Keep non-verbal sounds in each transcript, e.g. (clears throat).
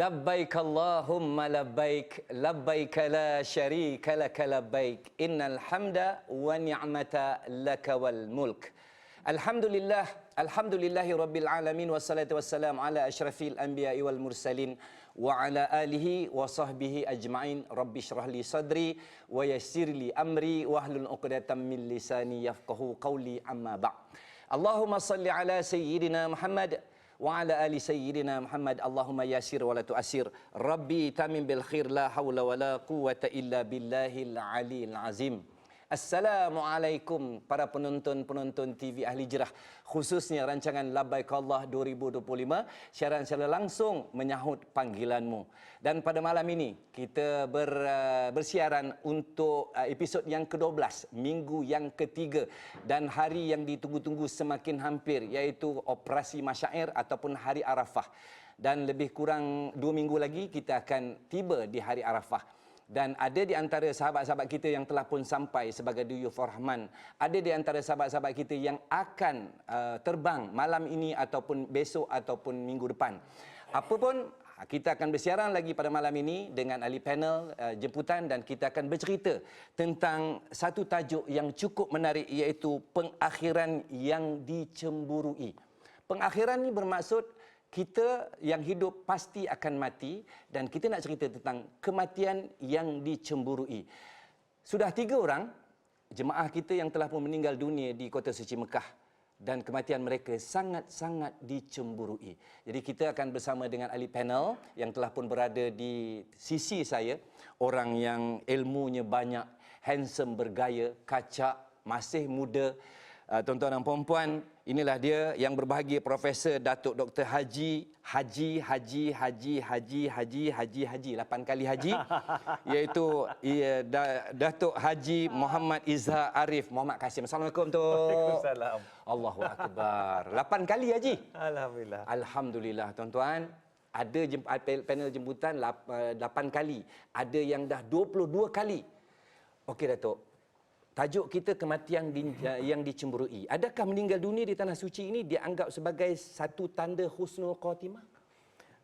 لبيك اللهم لبيك لبيك لا شريك لك لبيك. إن الحمد والنعمة لك والملك. الحمد لله الحمد لله رب العالمين والصلاة والسلام على أشرف الأنبياء والمرسلين وعلى آله وصحبه أجمعين. رب اشرح لي صدري ويسر لي أمري واحلل عقدة من لساني يفقه قولي. أما بعد اللهم صل على سيدنا محمد وعلى آل سيدنا محمد اللهم يسر ولا تؤسر. ربي تمم بالخير لا حول ولا قوة إلا بالله العلي العظيم. Assalamualaikum para penonton-penonton TV Ahli Jerah khususnya rancangan Labbaik Allah 2025 siaran secara langsung menyahut panggilanmu. Dan pada malam ini kita ber, uh, bersiaran untuk uh, episod yang ke-12 minggu yang ketiga dan hari yang ditunggu-tunggu semakin hampir iaitu operasi masyair ataupun hari Arafah. Dan lebih kurang dua minggu lagi kita akan tiba di hari Arafah dan ada di antara sahabat-sahabat kita yang telah pun sampai sebagai duyuf rahman ada di antara sahabat-sahabat kita yang akan uh, terbang malam ini ataupun besok ataupun minggu depan. Apapun kita akan bersiaran lagi pada malam ini dengan ahli panel uh, jemputan dan kita akan bercerita tentang satu tajuk yang cukup menarik iaitu pengakhiran yang dicemburui. Pengakhiran ini bermaksud kita yang hidup pasti akan mati dan kita nak cerita tentang kematian yang dicemburui. Sudah tiga orang jemaah kita yang telah pun meninggal dunia di kota suci Mekah dan kematian mereka sangat-sangat dicemburui. Jadi kita akan bersama dengan ahli panel yang telah pun berada di sisi saya, orang yang ilmunya banyak, handsome bergaya, kacak, masih muda. Uh, tuan-tuan dan puan-puan, inilah dia yang berbahagia Profesor Datuk Dr. Haji Haji Haji Haji Haji Haji Haji Haji lapan kali haji (laughs) iaitu ia, da, Datuk Haji Muhammad Izhar Arif Muhammad Kasim. Assalamualaikum tu. Waalaikumsalam. Allahu akbar. Lapan kali haji. Alhamdulillah. Alhamdulillah tuan-tuan. Ada jem, panel jemputan lap, uh, 8 kali. Ada yang dah 22 kali. Okey Datuk. Tajuk kita kematian di, yang dicemburui. Adakah meninggal dunia di tanah suci ini dianggap sebagai satu tanda husnul khatimah?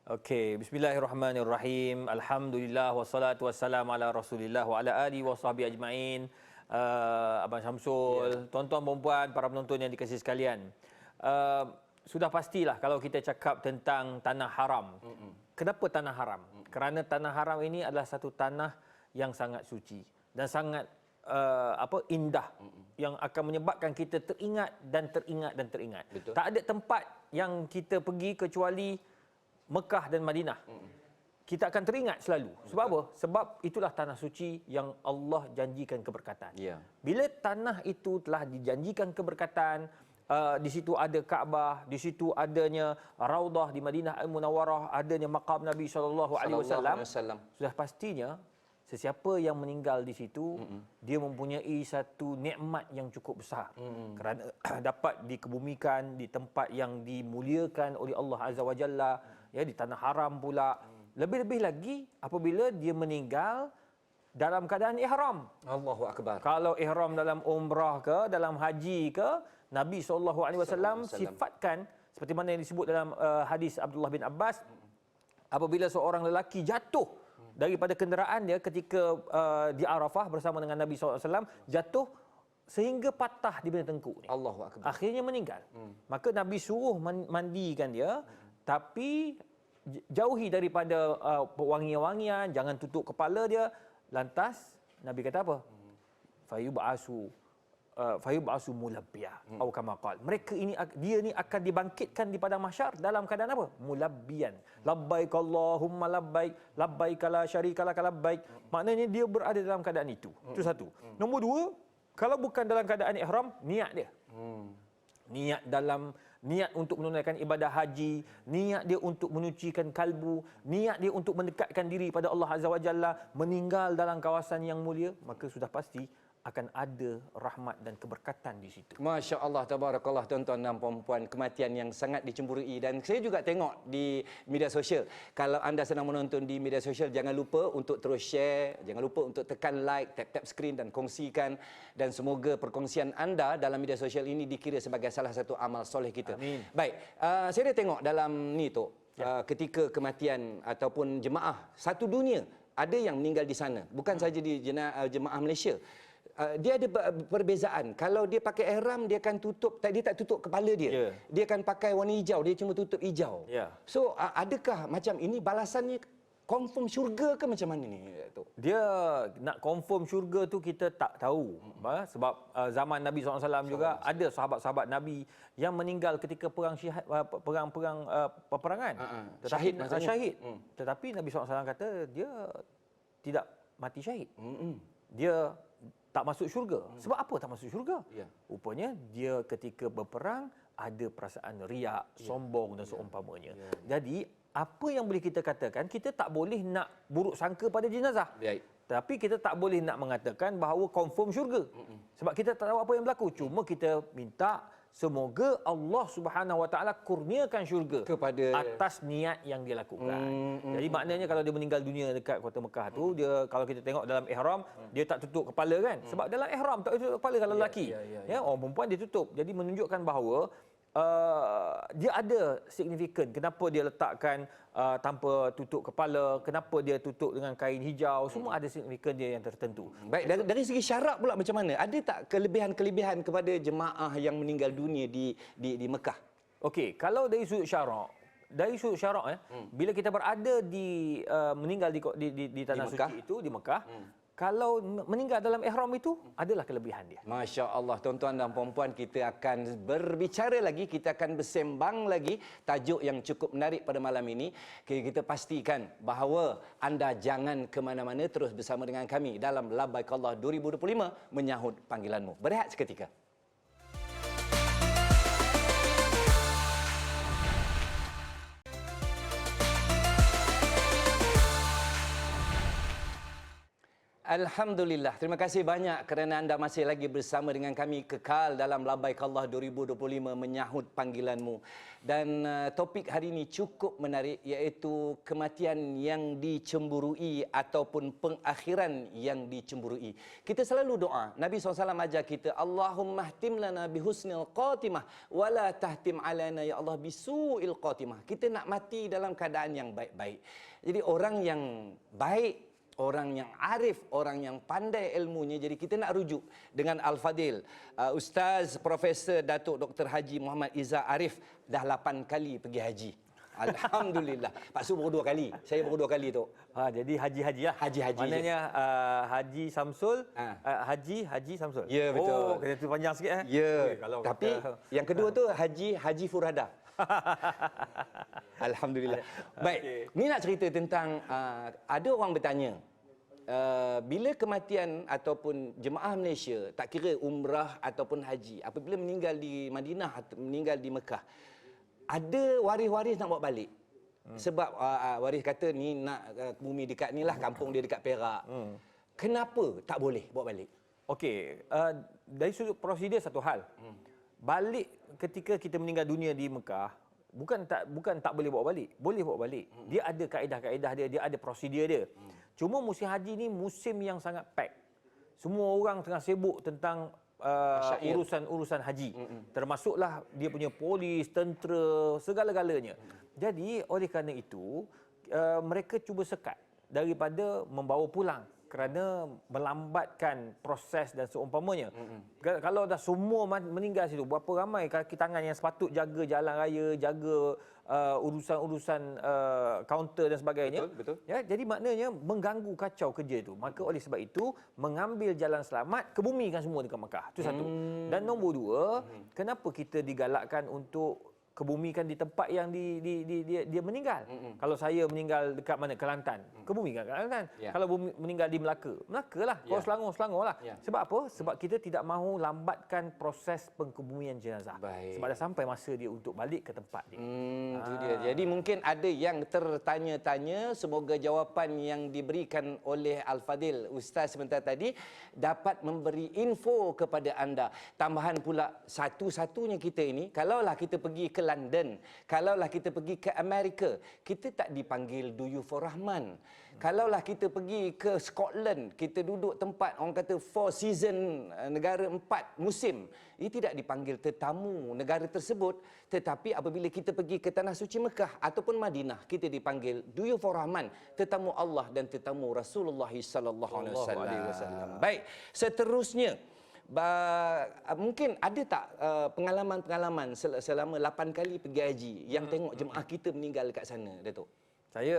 Okey, bismillahirrahmanirrahim. Alhamdulillah wassalatu wassalamu ala Rasulillah wa ala alihi wa sahbihi ajmain. Uh, Abang Syamsul, yeah. tuan-tuan puan para penonton yang dikasihi sekalian. Uh, sudah pastilah kalau kita cakap tentang tanah haram. Mm-mm. Kenapa tanah haram? Mm-mm. Kerana tanah haram ini adalah satu tanah yang sangat suci dan sangat uh, apa indah Mm-mm. yang akan menyebabkan kita teringat dan teringat dan teringat. Betul. Tak ada tempat yang kita pergi kecuali Mekah dan Madinah. Mm-mm. Kita akan teringat selalu. Sebab apa? Sebab itulah tanah suci yang Allah janjikan keberkatan. Ya. Bila tanah itu telah dijanjikan keberkatan, uh, di situ ada Kaabah, di situ adanya Raudah di Madinah Al-Munawwarah, adanya maqam Nabi sallallahu alaihi wasallam. Sudah pastinya sesiapa yang meninggal di situ mm-hmm. dia mempunyai satu nikmat yang cukup besar mm-hmm. kerana (clears throat) dapat dikebumikan di tempat yang dimuliakan oleh Allah Azza wa Jalla mm. ya di tanah haram pula mm. lebih-lebih lagi apabila dia meninggal dalam keadaan ihram Allahu akbar kalau ihram dalam umrah ke dalam haji ke Nabi SAW sifatkan seperti mana yang disebut dalam uh, hadis Abdullah bin Abbas apabila seorang lelaki jatuh daripada kenderaan dia ketika uh, di Arafah bersama dengan Nabi SAW jatuh sehingga patah di benda tengkuk ni. Allahu akbar. Akhirnya meninggal. Hmm. Maka Nabi suruh mandikan dia hmm. tapi jauhi daripada uh, wangi-wangian, jangan tutup kepala dia. Lantas Nabi kata apa? Hmm. Fayub'asu fayub'asu mulabbiya hmm. atau kama qala mereka ini dia ni akan dibangkitkan di padang mahsyar dalam keadaan apa mulabbiyan labbaik allahumma labbaik labbaik la syarika lak labbaik hmm. maknanya dia berada dalam keadaan itu hmm. itu satu hmm. nombor dua kalau bukan dalam keadaan ihram niat dia hmm. niat dalam niat untuk menunaikan ibadah haji, niat dia untuk menyucikan kalbu, niat dia untuk mendekatkan diri pada Allah Azza wa Jalla, meninggal dalam kawasan yang mulia, maka sudah pasti akan ada rahmat dan keberkatan di situ. Masya Allah, tabarakallah tuan-tuan dan puan-puan, kematian yang sangat dicemburui. Dan saya juga tengok di media sosial. Kalau anda sedang menonton di media sosial, jangan lupa untuk terus share, jangan lupa untuk tekan like, tap-tap skrin dan kongsikan. Dan semoga perkongsian anda dalam media sosial ini dikira sebagai salah satu amal soleh kita. Amin. Baik, uh, saya dah tengok dalam ni tu uh, ketika kematian ataupun jemaah satu dunia ada yang meninggal di sana. Bukan saja di uh, jemaah Malaysia Uh, dia ada per- perbezaan. Kalau dia pakai ihram, dia akan tutup, tak- dia tak tutup kepala dia. Ya. Dia akan pakai warna hijau, dia cuma tutup hijau. Ya. So, uh, adakah macam ini balasannya confirm syurga ke macam mana ni, Datuk? Dia nak confirm syurga tu kita tak tahu. Hmm. Sebab uh, zaman Nabi SAW juga ada sahabat-sahabat Nabi yang meninggal ketika perang syihad, uh, perang-perang uh, peperangan. Ha-ha. Tetapi, Syahid maksudnya. syahid. Hmm. Tetapi Nabi SAW kata dia tidak mati syahid. Mm-mm. Dia tak masuk syurga. Sebab apa tak masuk syurga? Hmm. Ya. Rupanya dia ketika berperang ada perasaan riak, Ya. sombong dan seumpamanya. Jadi apa yang boleh kita katakan, kita tak boleh nak buruk sangka pada jenazah. Baik. Tapi kita tak boleh nak mengatakan bahawa confirm syurga. Sebab kita tak tahu apa yang berlaku. Cuma kita minta semoga Allah Subhanahu Wa Taala kurniakan syurga Kepada- atas niat yang dia lakukan. Hmm, hmm, Jadi maknanya kalau dia meninggal dunia dekat kota Mekah tu dia kalau kita tengok dalam ihram dia tak tutup kepala kan. Sebab dalam ihram tak tutup kepala kalau lelaki. ya, ya, Ya, orang perempuan dia tutup. Jadi menunjukkan bahawa Uh, dia ada signifikan kenapa dia letakkan uh, tanpa tutup kepala, kenapa dia tutup dengan kain hijau, semua ada signifikan dia yang tertentu. Baik, dari, dari segi syarak pula macam mana? Ada tak kelebihan-kelebihan kepada jemaah yang meninggal dunia di di, di Mekah? Okey, kalau dari sudut syarak, dari sudut syarak eh, hmm. bila kita berada di uh, meninggal di, di di di tanah Di Mekah. suci itu di Mekah, hmm. Kalau meninggal dalam ihram itu adalah kelebihan dia. Masya Allah, tuan-tuan dan puan-puan, kita akan berbicara lagi, kita akan bersembang lagi tajuk yang cukup menarik pada malam ini. Kita, pastikan bahawa anda jangan ke mana-mana terus bersama dengan kami dalam Labbaik Allah 2025 menyahut panggilanmu. Berehat seketika. Alhamdulillah. Terima kasih banyak kerana anda masih lagi bersama dengan kami kekal dalam Labbaik Allah 2025 menyahut panggilanmu. Dan uh, topik hari ini cukup menarik iaitu kematian yang dicemburui ataupun pengakhiran yang dicemburui. Kita selalu doa. Nabi SAW ajar kita, Allahumma htim lana bihusnil qatimah wala tahtim alana ya Allah bisu'il qatimah. Kita nak mati dalam keadaan yang baik-baik. Jadi orang yang baik orang yang arif, orang yang pandai ilmunya. Jadi kita nak rujuk dengan Al-Fadil. Uh, Ustaz Profesor Datuk Dr. Haji Muhammad Iza Arif dah 8 kali pergi haji. Alhamdulillah. (laughs) Pak Su baru dua kali. Saya baru dua kali tu. Ha, jadi haji-haji lah. Haji-haji je. Maknanya uh, Haji Samsul, Ha. uh, Haji Haji Samsul. Ya, betul. Oh, kena tu panjang sikit eh. Ya. Kalau Tapi kata- yang kedua tu Haji Haji Furada. (laughs) Alhamdulillah. Baik, Okey. ni nak cerita tentang uh, ada orang bertanya uh, bila kematian ataupun jemaah Malaysia tak kira umrah ataupun haji apabila meninggal di Madinah atau meninggal di Mekah ada waris-waris nak bawa balik. Hmm. Sebab uh, uh, waris kata ni nak uh, bumi dekat ni lah kampung dia dekat Perak. Hmm. Kenapa tak boleh bawa balik? Okey, uh, dari sudut prosedur satu hal. Hmm. Balik ketika kita meninggal dunia di Mekah, bukan tak bukan tak boleh bawa balik. Boleh bawa balik. Hmm. Dia ada kaedah-kaedah dia, dia ada prosedur dia. Hmm. Cuma musim haji ni musim yang sangat pack. Semua orang tengah sibuk tentang uh, urusan-urusan haji. Mm-mm. Termasuklah dia punya polis, tentera, segala-galanya. Mm. Jadi oleh kerana itu uh, mereka cuba sekat daripada membawa pulang kerana melambatkan proses dan seumpamanya. Mm-hmm. Kalau dah semua meninggal situ, berapa ramai kaki tangan yang sepatut jaga jalan raya, jaga uh, urusan-urusan uh, kaunter dan sebagainya. Betul, betul. Ya, jadi maknanya mengganggu kacau kerja itu. Maka oleh sebab itu mengambil jalan selamat kebumikan semua dekat Mekah. Itu satu. Hmm. Dan nombor dua, kenapa kita digalakkan untuk kebumikan di tempat yang di, di, di, dia, dia meninggal. Hmm. Kalau saya meninggal dekat mana Kelantan, kebumikan kat Kelantan. Ya. Kalau bumi, meninggal di Melaka, Melaka lah. Kalau Ya. Selangor, Selangor lah. Ya. Sebab apa? Sebab kita tidak mahu lambatkan proses pengkebumian jenazah. Baik. Sebab dah sampai masa dia untuk balik ke tempat dia. Hmm, itu Ah. dia. Jadi mungkin ada yang tertanya-tanya, semoga jawapan yang diberikan oleh Al-Fadil Ustaz sebentar tadi dapat memberi info kepada anda. Tambahan pula satu-satunya kita ini, kalaulah kita pergi ke London, kalaulah kita pergi ke Amerika, kita tak dipanggil Duyufur Rahman. Kalaulah kita pergi ke Scotland, kita duduk tempat orang kata four season eh, negara empat musim, ia tidak dipanggil tetamu negara tersebut, tetapi apabila kita pergi ke tanah suci Mekah ataupun Madinah, kita dipanggil Duyufur Rahman, tetamu Allah dan tetamu Rasulullah sallallahu alaihi wasallam. Baik, seterusnya Ba, mungkin ada tak uh, pengalaman-pengalaman sel- selama 8 kali pergi haji yang tengok jemaah kita meninggal dekat sana Datuk? Saya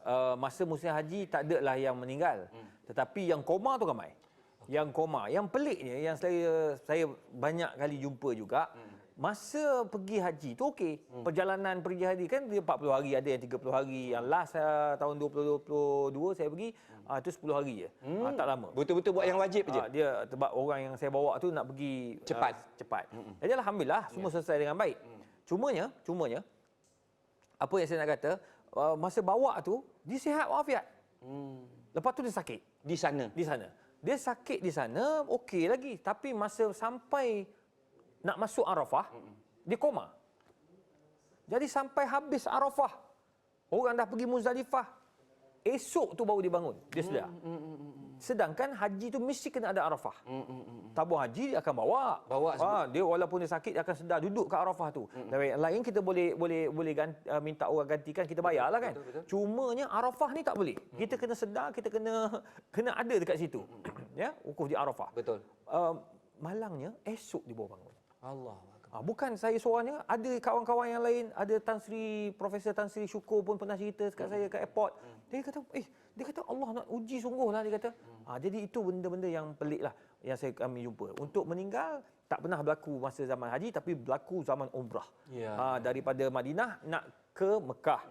uh, masa musim haji tak ada lah yang meninggal. Hmm. Tetapi yang koma tu ramai. Yang koma. Yang peliknya yang saya saya banyak kali jumpa juga. Hmm. Masa pergi haji tu okey. Hmm. Perjalanan pergi haji kan dia 40 hari, ada yang 30 hari. Yang last uh, tahun 2022 saya pergi hmm. uh, tu 10 hari je. Hmm. Uh, tak lama. Betul-betul buat yang wajib je. Uh, dia sebab orang yang saya bawa tu nak pergi Cepat. Uh, cepat. Hmm. Jadi alhamdulillah semua yeah. selesai dengan baik. Hmm. Cumanya, cumanya apa yang saya nak kata, uh, masa bawa tu dia sihat walafiat. Hmm. Lepas tu dia sakit di sana. di sana. Dia sakit di sana okey lagi, tapi masa sampai nak masuk Arafah, hmm. dia koma. Jadi sampai habis Arafah, orang dah pergi Muzdalifah. Esok tu baru dia bangun, dia sedar. Hmm, hmm, hmm. Sedangkan haji tu mesti kena ada Arafah. Hmm, hmm, hmm. Tabung haji dia akan bawa. Bawa ha, dia walaupun dia sakit dia akan sedar duduk kat Arafah tu. Hmm. Dan yang lain kita boleh boleh boleh ganti, uh, minta orang gantikan kita bayarlah kan. Betul, betul. Cumanya Arafah ni tak boleh. Hmm. Kita kena sedar, kita kena kena ada dekat situ. Hmm. ya, wukuf di Arafah. Betul. Uh, malangnya esok dia baru bangun. Allah. Ha, bukan saya seorangnya, ada kawan-kawan yang lain, ada Tan Sri, Profesor Tan Sri Syukur pun pernah cerita dekat saya kat airport. Dia kata, eh, dia kata Allah nak uji sungguh lah, dia kata. Ha, jadi itu benda-benda yang pelik lah yang saya kami jumpa. Untuk meninggal, tak pernah berlaku masa zaman haji, tapi berlaku zaman umrah. Ya. Ha, daripada Madinah nak ke Mekah.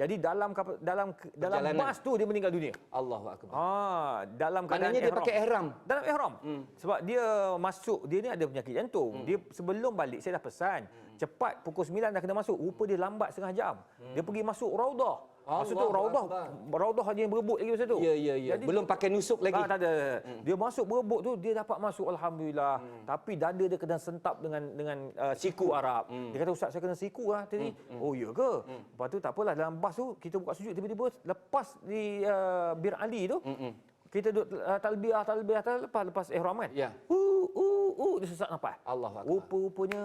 Jadi dalam dalam dalam Perjalanan. bas tu dia meninggal dunia. Allahu akbar. Ah, dalam keadaan Maknanya dia pakai ihram. dalam ihram. Hmm. Sebab dia masuk, dia ni ada penyakit jantung. Hmm. Dia sebelum balik saya dah pesan, hmm. cepat pukul 9 dah kena masuk. Rupa dia lambat setengah jam. Hmm. Dia pergi masuk raudah. Masa tu raudah, Akbar. raudah hanya yang berebut lagi masa tu. Ya, ya, ya. Belum pakai nusuk lagi. Ah, tak ada. Hmm. Dia masuk berebut tu dia dapat masuk alhamdulillah. Hmm. Tapi dada dia kena sentap dengan dengan uh, siku Arab. Hmm. Dia kata ustaz saya kena siku lah tadi. Hmm. Oh ya ke? Hmm. Lepas tu tak apalah dalam bas tu kita buka sujud tiba-tiba lepas di uh, Bir Ali tu. Hmm. Kita duduk uh, talbiyah talbiyah talbiyah lepas lepas ihram kan. Ya. Uh uh uh dia sesak nafas. Allahu akbar. Rupa-rupanya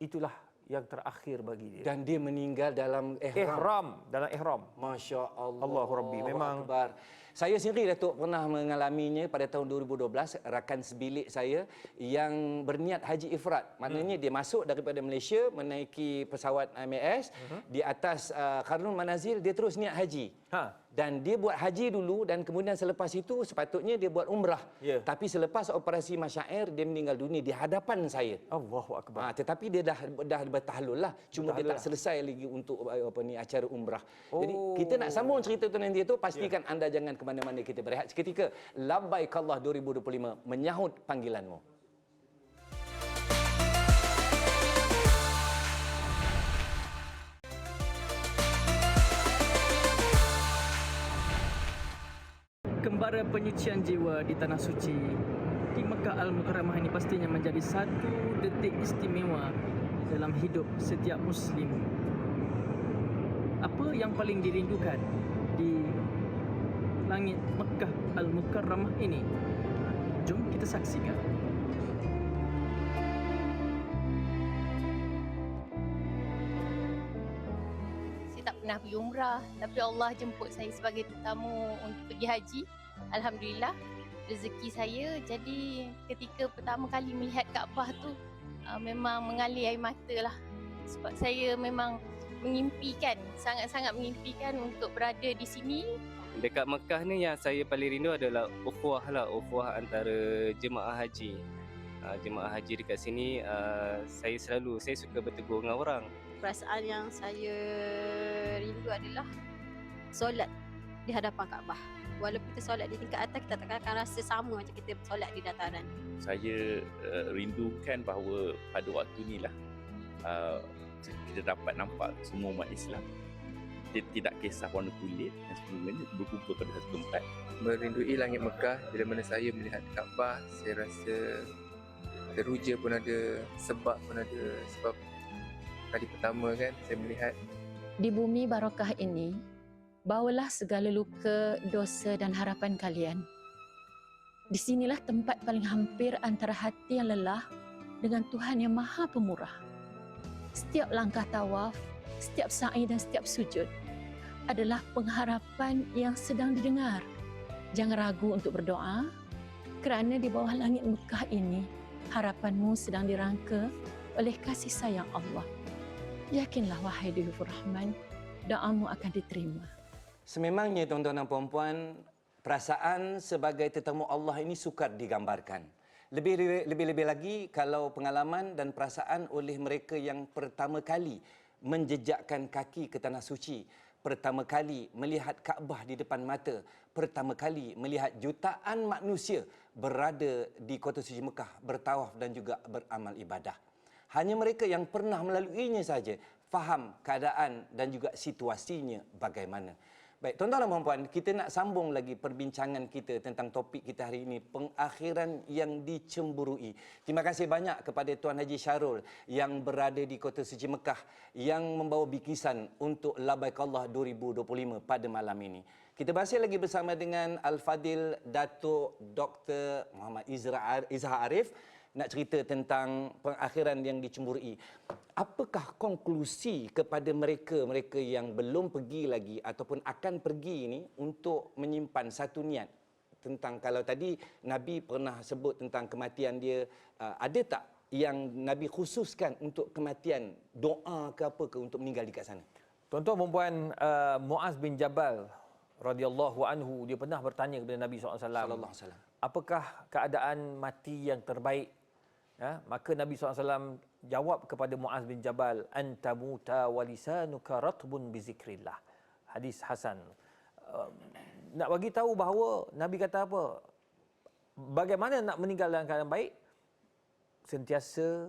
itulah yang terakhir bagi dia. Dan dia meninggal dalam ihram. ihram dalam ihram. Masya Allah. Allahu Rabbi. Memang- Akbar. Saya sendiri Datuk pernah mengalaminya pada tahun 2012 rakan sebilik saya yang berniat haji ifrat. Maknanya hmm. dia masuk daripada Malaysia menaiki pesawat MAS hmm. di atas uh, Karnul Manazil dia terus niat haji. Ha. Dan dia buat haji dulu dan kemudian selepas itu sepatutnya dia buat umrah. Ya. Tapi selepas operasi masyair dia meninggal dunia di hadapan saya. Allahu akbar. Ha, tetapi dia dah dah bertahlul lah. Cuma dia Bertahlul tak lah. selesai lagi untuk uh, apa ni acara umrah. Jadi Oh. kita nak sambung cerita tu nanti tu pastikan anda jangan ke mana-mana kita berehat seketika. Labbaik Allah 2025 menyahut panggilanmu. Kembara penyucian jiwa di Tanah Suci di Mekah Al-Mukarramah ini pastinya menjadi satu detik istimewa dalam hidup setiap Muslim. Apa yang paling dirindukan di langit Mekah Al-Mukarramah ini? Jom kita saksikan. Saya tak pernah pergi umrah tapi Allah jemput saya sebagai tetamu untuk pergi haji. Alhamdulillah rezeki saya jadi ketika pertama kali melihat Kaabah tu uh, memang mengalir air mata lah. Sebab saya memang mengimpikan, sangat-sangat mengimpikan untuk berada di sini Dekat Mekah ni yang saya paling rindu adalah ukhuwah lah, ukhuwah antara jemaah haji. Uh, jemaah haji dekat sini uh, saya selalu saya suka bertegur dengan orang. perasaan yang saya rindu adalah solat di hadapan Kaabah. Walaupun kita solat di tingkat atas, kita takkan akan rasa sama macam kita solat di dataran. saya uh, rindukan bahawa pada waktu inilah uh, kita dapat nampak semua umat Islam dia tidak kisah warna kulit dan sebagainya berkumpul pada satu tempat merindui langit Mekah bila mana saya melihat Kaabah saya rasa teruja pun ada sebab pun ada sebab kali pertama kan saya melihat Di bumi barakah ini, bawalah segala luka, dosa dan harapan kalian. Di sinilah tempat paling hampir antara hati yang lelah dengan Tuhan yang Maha Pemurah. Setiap langkah tawaf, setiap sa'i dan setiap sujud adalah pengharapan yang sedang didengar. Jangan ragu untuk berdoa kerana di bawah langit Mekah ini harapanmu sedang dirangka oleh kasih sayang Allah. Yakinlah wahai Dulur Rahman, doamu akan diterima. Sememangnya tuan-tuan dan puan-puan, perasaan sebagai tetamu Allah ini sukar digambarkan. Lebih lebih-lebih lagi kalau pengalaman dan perasaan oleh mereka yang pertama kali menjejakkan kaki ke tanah suci, pertama kali melihat Kaabah di depan mata, pertama kali melihat jutaan manusia berada di kota suci Mekah bertawaf dan juga beramal ibadah. Hanya mereka yang pernah melaluinya saja faham keadaan dan juga situasinya bagaimana. Baik, tuan-tuan dan puan-puan, kita nak sambung lagi perbincangan kita tentang topik kita hari ini, pengakhiran yang dicemburui. Terima kasih banyak kepada Tuan Haji Syarul yang berada di Kota Suci Mekah yang membawa bikisan untuk Labaik Allah 2025 pada malam ini. Kita masih lagi bersama dengan Al-Fadil Datuk Dr. Muhammad Izhar Arif nak cerita tentang pengakhiran yang dicemburui. Apakah konklusi kepada mereka-mereka yang belum pergi lagi ataupun akan pergi ini untuk menyimpan satu niat tentang kalau tadi Nabi pernah sebut tentang kematian dia uh, ada tak yang Nabi khususkan untuk kematian doa ke apa ke untuk meninggal di kat sana? Tuan-tuan dan puan uh, Muaz bin Jabal radhiyallahu anhu dia pernah bertanya kepada Nabi SAW Sallallahu alaihi wasallam. apakah keadaan mati yang terbaik ya maka Nabi SAW jawab kepada Muaz bin Jabal anta muta wa lisanuka ratbun bi zikrillah. Hadis hasan. Uh, nak bagi tahu bahawa Nabi kata apa? Bagaimana nak meninggal dalam keadaan baik? Sentiasa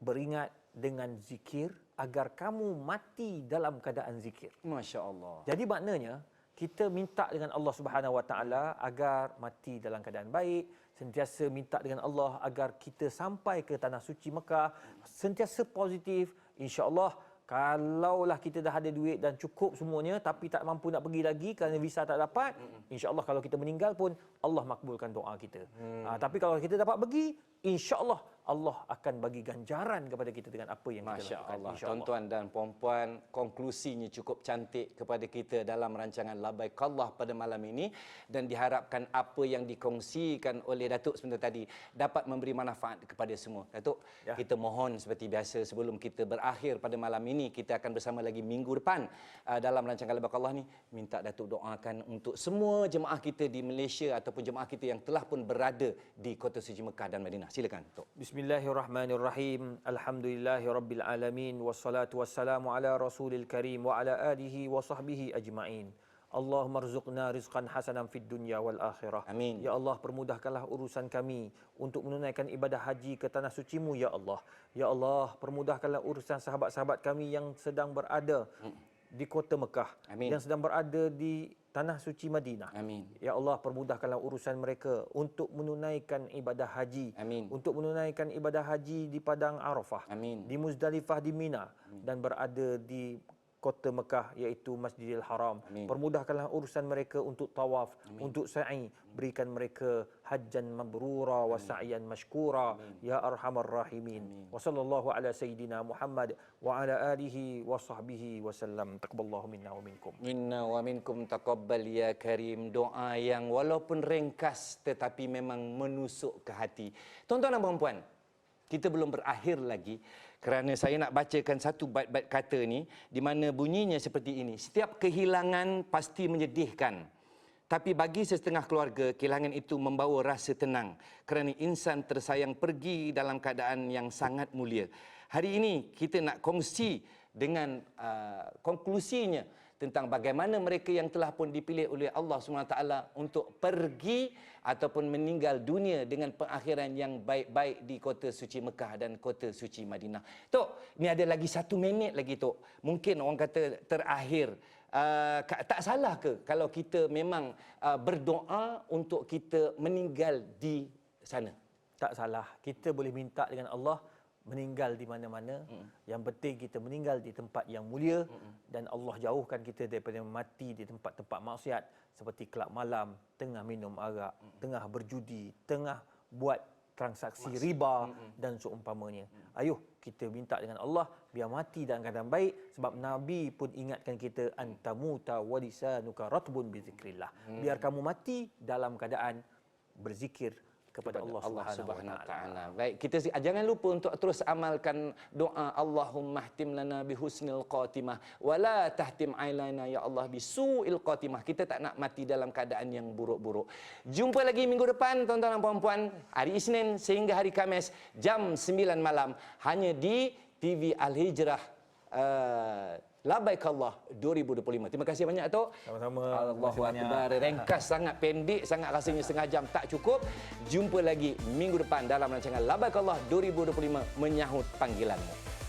beringat dengan zikir agar kamu mati dalam keadaan zikir. Masya Allah. jadi maknanya kita minta dengan Allah Subhanahu Wa Taala agar mati dalam keadaan baik, sentiasa minta dengan Allah agar kita sampai ke tanah suci Mekah, sentiasa positif. Insya-Allah kalaulah kita dah ada duit dan cukup semuanya tapi tak mampu nak pergi lagi kerana visa tak dapat, insya-Allah kalau kita meninggal pun Allah makbulkan doa kita. Hmm. Ha, tapi kalau kita dapat pergi, insya-Allah Allah akan bagi ganjaran kepada kita dengan apa yang kita Masya lakukan. Allah. insya-Allah. Tuan-tuan dan puan-puan, konklusinya cukup cantik kepada kita dalam rancangan Labaik Allah pada malam ini dan diharapkan apa yang dikongsikan oleh Datuk sebentar tadi dapat memberi manfaat kepada semua. Datuk, Ya. kita mohon seperti biasa sebelum kita berakhir pada malam ini, kita akan bersama lagi minggu depan uh, dalam rancangan Labaik Allah ni minta Datuk doakan untuk semua jemaah kita di Malaysia ataupun jemaah kita yang telah pun berada di Kota Suci Mekah dan Madinah. Silakan, Datuk. Bismillahirrahmanirrahim. Alhamdulillahirabbil alamin wassalatu wassalamu ala rasulil karim wa ala alihi wa sahbihi ajmain. Allahumma rzuqna rizqan hasanan fid dunya wal akhirah. Amin. Ya Allah, permudahkanlah urusan kami untuk menunaikan ibadah haji ke tanah suci-Mu ya Allah. Ya Allah, permudahkanlah urusan sahabat-sahabat kami yang sedang berada di kota Mekah, Amin. yang sedang berada di tanah suci Madinah. Amin. Ya Allah, permudahkanlah urusan mereka untuk menunaikan ibadah haji. Amin. Untuk menunaikan ibadah haji di Padang Arafah. Amin. Di Muzdalifah di Mina. Dan berada di kota Mekah iaitu Masjidil Haram. Amin. Permudahkanlah urusan mereka untuk tawaf, untuk sa'i. Berikan mereka hajjan mabrura wa sa'yan mashkura. Ya Arhamar Rahimin. Wa sallallahu ala Sayyidina Muhammad wa ala alihi wa sahbihi wa sallam. Taqabballahu minna wa minkum. Minna wa minkum taqabbal ya karim doa yang walaupun ringkas tetapi memang menusuk ke hati. Tuan-tuan dan puan-puan, kita belum berakhir lagi kerana saya nak bacakan satu bait-bait kata ni di mana bunyinya seperti ini. Setiap kehilangan pasti menyedihkan. Tapi bagi setengah keluarga, kehilangan itu membawa rasa tenang kerana insan tersayang pergi dalam keadaan yang sangat mulia. Hari ini kita nak kongsi dengan uh, konklusinya tentang bagaimana mereka yang telah pun dipilih oleh Allah SWT untuk pergi ataupun meninggal dunia dengan pengakhiran yang baik-baik di kota suci Mekah dan kota suci Madinah. Tok, ni ada lagi satu minit lagi Tok. Mungkin orang kata terakhir. Uh, tak salah ke kalau kita memang uh, berdoa untuk kita meninggal di sana? Tak salah. Kita boleh minta dengan Allah meninggal di mana-mana. Yang penting kita meninggal di tempat yang mulia dan Allah jauhkan kita daripada mati di tempat-tempat maksiat seperti kelab malam, tengah minum arak, tengah berjudi, tengah buat transaksi riba dan seumpamanya. Ayuh kita minta dengan Allah biar mati dalam keadaan baik sebab Nabi pun ingatkan kita antamuta walisanuka ratbun bizikrillah. Biar kamu mati dalam keadaan berzikir kepada Allah, Allah Subhanahu wa taala. Baik, kita jangan lupa untuk terus amalkan doa Allahumma htim lana bi husnil qatimah wa la tahtim ailana ya Allah bi suil qatimah. Kita tak nak mati dalam keadaan yang buruk-buruk. Jumpa lagi minggu depan tuan-tuan dan puan-puan, hari Isnin sehingga hari Khamis jam 9 malam hanya di TV Al Hijrah uh, Labaik Allah 2025. Terima kasih banyak Tok. Sama-sama. Allahu Akbar. Ringkas sangat pendek, sangat rasanya setengah jam tak cukup. Jumpa lagi minggu depan dalam rancangan Labaik Allah 2025 menyahut panggilanmu.